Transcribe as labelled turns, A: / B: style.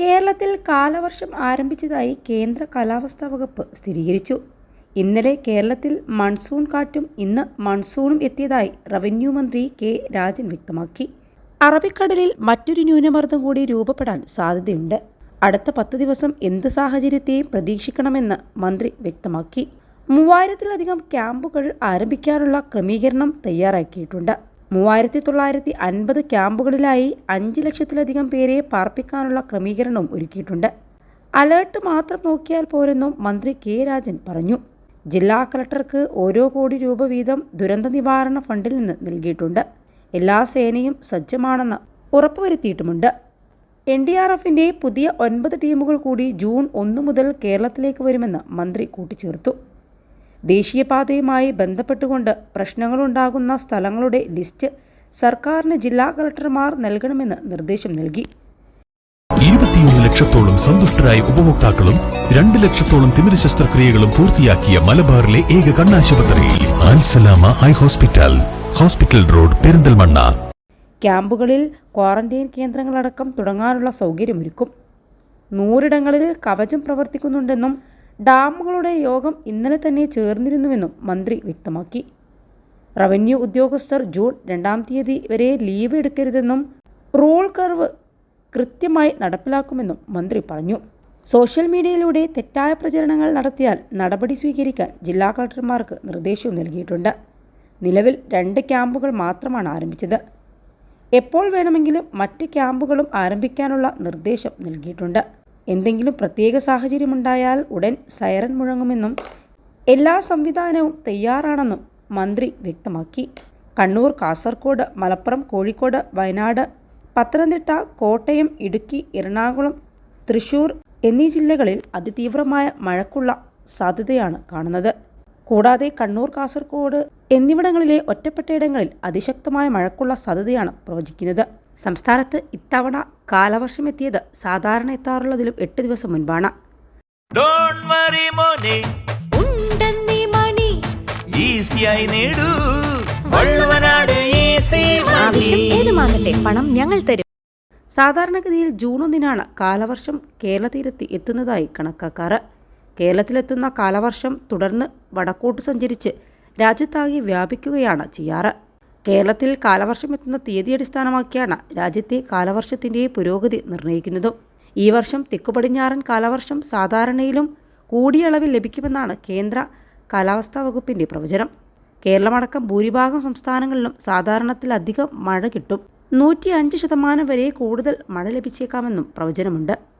A: കേരളത്തിൽ കാലവർഷം ആരംഭിച്ചതായി കേന്ദ്ര കാലാവസ്ഥാ വകുപ്പ് സ്ഥിരീകരിച്ചു. ഇന്നലെ കേരളത്തിൽ മൺസൂൺ കാറ്റും ഇന്ന് മൺസൂണും എത്തിയതായി റവന്യൂ മന്ത്രി കെ രാജൻ വ്യക്തമാക്കി. അറബിക്കടലിൽ മറ്റൊരു ന്യൂനമർദ്ദം കൂടി രൂപപ്പെടാൻ സാധ്യതയുണ്ട്. അടുത്ത പത്ത് ദിവസം എന്ത് സാഹചര്യത്തെയും പ്രതീക്ഷിക്കണമെന്ന് മന്ത്രി വ്യക്തമാക്കി. മൂവായിരത്തിലധികം ക്യാമ്പുകൾ ആരംഭിക്കാനുള്ള ക്രമീകരണം തയ്യാറാക്കിയിട്ടുണ്ട്. മൂവായിരത്തി തൊള്ളായിരത്തി അൻപത് ക്യാമ്പുകളിലായി അഞ്ച് ലക്ഷത്തിലധികം പേരെ പാർപ്പിക്കാനുള്ള ക്രമീകരണവും ഒരുക്കിയിട്ടുണ്ട്. അലേർട്ട് മാത്രം നോക്കിയാൽ പോരെന്നും മന്ത്രി കെ രാജൻ പറഞ്ഞു. ജില്ലാ കളക്ടർക്ക് ഓരോ കോടി രൂപ വീതം ദുരന്ത നിവാരണ ഫണ്ടിൽ നിന്ന് നൽകിയിട്ടുണ്ട്. എല്ലാ സേനയും സജ്ജമാണെന്ന് ഉറപ്പുവരുത്തിയിട്ടുമുണ്ട്. എൻ ഡി ആർ എഫിന്റെ പുതിയ ഒൻപത് ടീമുകൾ കൂടി ജൂൺ ഒന്ന് മുതൽ കേരളത്തിലേക്ക് വരുമെന്ന് മന്ത്രി കൂട്ടിച്ചേർത്തു. ദേശീയപാതയുമായി ബന്ധപ്പെട്ടുകൊണ്ട് പ്രശ്നങ്ങളുണ്ടാകുന്ന സ്ഥലങ്ങളുടെ ലിസ്റ്റ് സർക്കാരിന് ജില്ലാ കളക്ടർമാർ നൽകണമെന്ന് നിർദ്ദേശം നൽകി.
B: ഇരുപത്തിയൊന്ന് ലക്ഷത്തോളം സന്തുഷ്ടരായ ഉപഭോക്താക്കളും രണ്ട് ലക്ഷത്തോളം തിമിര ശസ്ത്രക്രിയകളും പൂർത്തിയാക്കിയ മലബാറിലെ ഏക കണ്ണാശുപത്രി Al Salama eye hospital hospital road Perinthalmanna.
A: ക്യാമ്പുകളിൽ ക്വാറന്റൈൻ കേന്ദ്രങ്ങളടക്കം തുടങ്ങാനുള്ള സൗകര്യമൊരുക്കും. നൂറിടങ്ങളിൽ കവചം പ്രവർത്തിക്കുന്നുണ്ടെന്നും ഡാമുകളുടെ യോഗം ഇന്നലെ തന്നെ ചേർന്നിരുന്നുവെന്നും മന്ത്രി വ്യക്തമാക്കി. റവന്യൂ ഉദ്യോഗസ്ഥർ ജൂൺ രണ്ടാം തീയതി വരെ ലീവ് എടുക്കരുതെന്നും റോൾ കർവ് കൃത്യമായി നടപ്പിലാക്കുമെന്നും മന്ത്രി പറഞ്ഞു. സോഷ്യൽ മീഡിയയിലൂടെ തെറ്റായ പ്രചരണങ്ങൾ നടത്തിയാൽ നടപടി സ്വീകരിക്കാൻ ജില്ലാ കളക്ടർമാർക്ക് നിർദ്ദേശവും നൽകിയിട്ടുണ്ട്. നിലവിൽ രണ്ട് ക്യാമ്പുകൾ മാത്രമാണ് ആരംഭിച്ചത്. എപ്പോൾ വേണമെങ്കിലും മറ്റ് ക്യാമ്പുകളും ആരംഭിക്കാനുള്ള നിർദ്ദേശം നൽകിയിട്ടുണ്ട്. എന്തെങ്കിലും പ്രത്യേക സാഹചര്യമുണ്ടായാൽ ഉടൻ സൈറൻ മുഴങ്ങുമെന്നും എല്ലാ സംവിധാനവും തയ്യാറാണെന്നും മന്ത്രി വ്യക്തമാക്കി. കണ്ണൂർ കാസർഗോഡ് മലപ്പുറം കോഴിക്കോട് വയനാട് പത്തനംതിട്ട കോട്ടയം ഇടുക്കി എറണാകുളം തൃശൂർ എന്നീ ജില്ലകളിൽ അതിതീവ്രമായ മഴക്കുള്ള സാധ്യതയാണ് കാണുന്നത്. കൂടാതെ കണ്ണൂർ കാസർഗോഡ് എന്നിവിടങ്ങളിലെ ഒറ്റപ്പെട്ടയിടങ്ങളിൽ അതിശക്തമായ മഴക്കുള്ള സാധ്യതയാണ് പ്രവചിക്കുന്നത്. സംസ്ഥാനത്ത് ഇത്തവണ കാലവർഷം എത്തിയത് സാധാരണ എത്താറുള്ളതിലും എട്ട് ദിവസം മുൻപാണ്.
C: ഡോൺ വറി മോനെ.
D: ഉണ്ടെന്നീ മണി.
C: ഈസിയായി നേടൂ. വള്ളുവനാട് ഈസി
D: ആവശ്യം ഏതുമാകട്ടെ പണം ഞങ്ങൾ തരും.
A: സാധാരണഗതിയിൽ ജൂൺ ഒന്നിനാണ് കാലവർഷം കേരള തീരത്ത് എത്തുന്നതായി കണക്കാക്കാറ്. കേരളത്തിലെത്തുന്ന കാലവർഷം തുടർന്ന് വടക്കോട്ട് സഞ്ചരിച്ച് രാജ്യത്താകെ വ്യാപിക്കുകയാണ് ചെയ്യാറ്. കേരളത്തിൽ കാലവർഷം എത്തുന്ന തീയതി അടിസ്ഥാനമാക്കിയാണ് രാജ്യത്തെ കാലവർഷത്തിന്റെ പുരോഗതി നിർണയിക്കുന്നതും. ഈ വർഷം തെക്കു പടിഞ്ഞാറൻ കാലവർഷം സാധാരണയിലും കൂടിയ അളവിൽ ലഭിക്കുമെന്നാണ് കേന്ദ്ര കാലാവസ്ഥാ വകുപ്പിന്റെ പ്രവചനം. കേരളമടക്കം ഭൂരിഭാഗം സംസ്ഥാനങ്ങളിലും സാധാരണത്തിലധികം മഴ കിട്ടും. നൂറ്റി അഞ്ച് ശതമാനം വരെ കൂടുതൽ മഴ ലഭിച്ചേക്കാമെന്നും പ്രവചനമുണ്ട്.